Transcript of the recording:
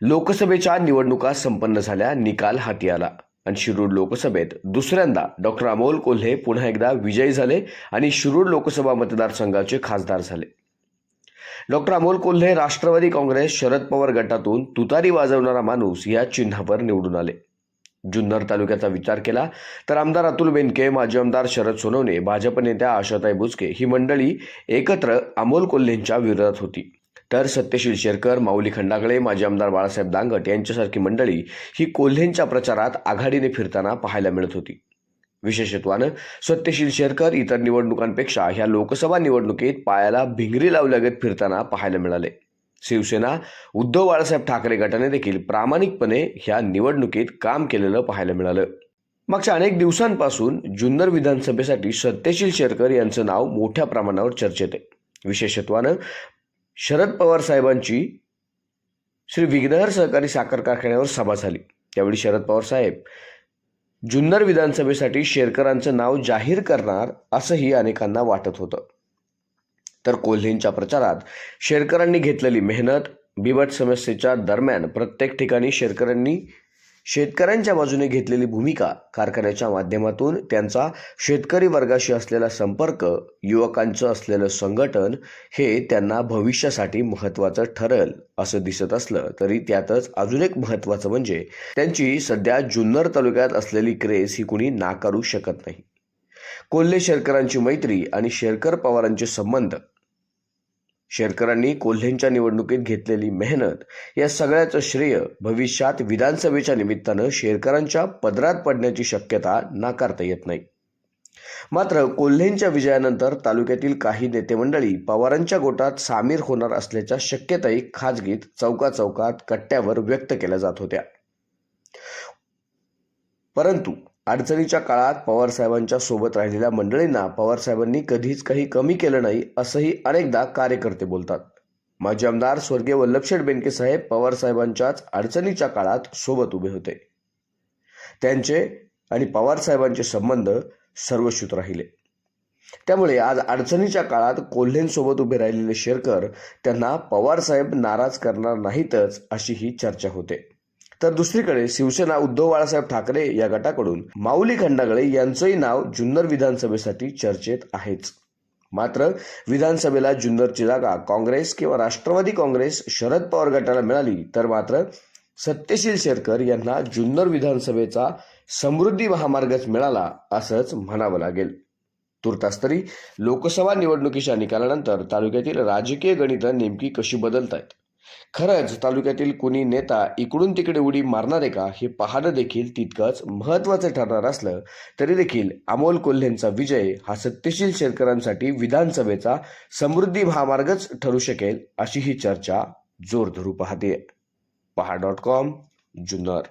लोकसभेच्या निवडणुका संपन्न झाल्या निकाल हाती आला. आणि शिरूर लोकसभेत दुसऱ्यांदा डॉक्टर अमोल कोल्हे पुन्हा एकदा विजयी झाले आणि शिरूर लोकसभा मतदारसंघाचे खासदार झाले. डॉक्टर अमोल कोल्हे राष्ट्रवादी काँग्रेस शरद पवार गटातून तुतारी वाजवणारा माणूस या चिन्हावर निवडून आले. जुन्नर तालुक्याचा विचार केला तर आमदार अतुल बेनके माजी आमदार शरद सोनवणे भाजप नेत्या आशाताई बुचके ही मंडळी एकत्र अमोल कोल्हेंच्या विरोधात होती. तर सत्यशील शेरकर माऊली खंडागळे माजी आमदार बाळासाहेब दांगट यांच्यासारखी मंडळी ही कोल्हेंच्या प्रचारात आघाडीने फिरताना पाहायला मिळत होती. विशेषत्वानं सत्यशील शेरकर इतर निवडणुकांपेक्षा ह्या लोकसभा निवडणुकीत पायाला भिंगरी लावल्यागत फिरताना पाहायला मिळाले. शिवसेना उद्धव बाळासाहेब ठाकरे गटाने देखील प्रामाणिकपणे ह्या निवडणुकीत काम केलेलं पाहायला मिळालं. मागच्या अनेक दिवसांपासून जुन्नर विधानसभेसाठी सत्यशील शेरकर यांचं नाव मोठ्या प्रमाणावर चर्चेत आहे. विशेषत्वानं शरद पवार साहेबांची श्री विघ्नहर सहकारी साखर कारखान्यावर सभा झाली. त्यावेळी शरद पवार साहेब जुन्नर विधानसभेसाठी शेरकरांचं नाव जाहीर करणार असंही अनेकांना वाटत होतं. तर कोल्हेंच्या प्रचारात शेरकरांनी घेतलेली मेहनत बिबट समस्येच्या दरम्यान प्रत्येक ठिकाणी शेरकरांनी शेतकऱ्यांच्या बाजूने घेतलेली भूमिका कारखान्याच्या माध्यमातून त्यांचा शेतकरी वर्गाशी असलेला संपर्क युवकांचं असलेलं संघटन हे त्यांना भविष्यासाठी महत्त्वाचं ठरेल असं दिसत असलं तरी त्यातच अजून एक महत्त्वाचं म्हणजे त्यांची सध्या जुन्नर तालुक्यात असलेली क्रेज ही कुणी नाकारू शकत नाही. कोल्हे शेरकरांची मैत्री आणि शेरकर पवारांचे संबंध शेरकरांनी कोल्हेंच्या निवडणुकीत घेतलेली मेहनत या सगळ्याचं श्रेय भविष्यात विधानसभेच्या निमित्तानं शेरकरांच्या पदरात पडण्याची शक्यता नाकारता येत नाही. मात्र कोल्हेंच्या विजयानंतर तालुक्यातील काही नेते मंडळी पवारांच्या गोटात सामील होणार असल्याच्या शक्यताही खाजगीत चौका चौकात कट्ट्यावर व्यक्त केल्या जात होत्या. परंतु अडचणीच्या काळात पवार साहेबांच्या सोबत राहिलेल्या मंडळींना पवार साहेबांनी कधीच काही कमी केलं नाही असंही अनेकदा कार्यकर्ते बोलतात. माजी आमदार स्वर्गीय वल्लभशेठ बेनके साहेब पवार साहेबांच्याच अडचणीच्या काळात सोबत उभे होते. त्यांचे आणि पवार साहेबांचे संबंध सर्वश्रुत राहिले. त्यामुळे आज अडचणीच्या काळात कोल्हेंसोबत उभे राहिलेले शेरकर त्यांना पवारसाहेब नाराज करणार नाहीतच अशी ही चर्चा होते. तर दुसरीकडे शिवसेना उद्धव बाळासाहेब ठाकरे या गटाकडून माऊली खंडागळे यांचंही नाव जुन्नर विधानसभेसाठी चर्चेत आहेच. मात्र विधानसभेला जुन्नरची जागा काँग्रेस किंवा राष्ट्रवादी काँग्रेस शरद पवार गटाला मिळाली तर मात्र सत्यशील शेरकर यांना जुन्नर विधानसभेचा समृद्धी महामार्गच मिळाला असंच म्हणावं लागेल. तुर्तास तरी लोकसभा निवडणुकीच्या निकालानंतर तालुक्यातील राजकीय गणितं नेमकी कशी बदलत आहेत खरंच तालुक्यातील कुणी नेता इकडून तिकडे उडी मारणार आहे का हे पाहणं देखील तितकंच महत्त्वाचं ठरणार असलं तरी देखील अमोल कोल्हेंचा विजय हा सत्यशील शेतकऱ्यांसाठी विधानसभेचा समृद्धी महामार्गच ठरू शकेल अशी ही चर्चा जोर धरू पाहते. पहा डॉट कॉम जुन्नर.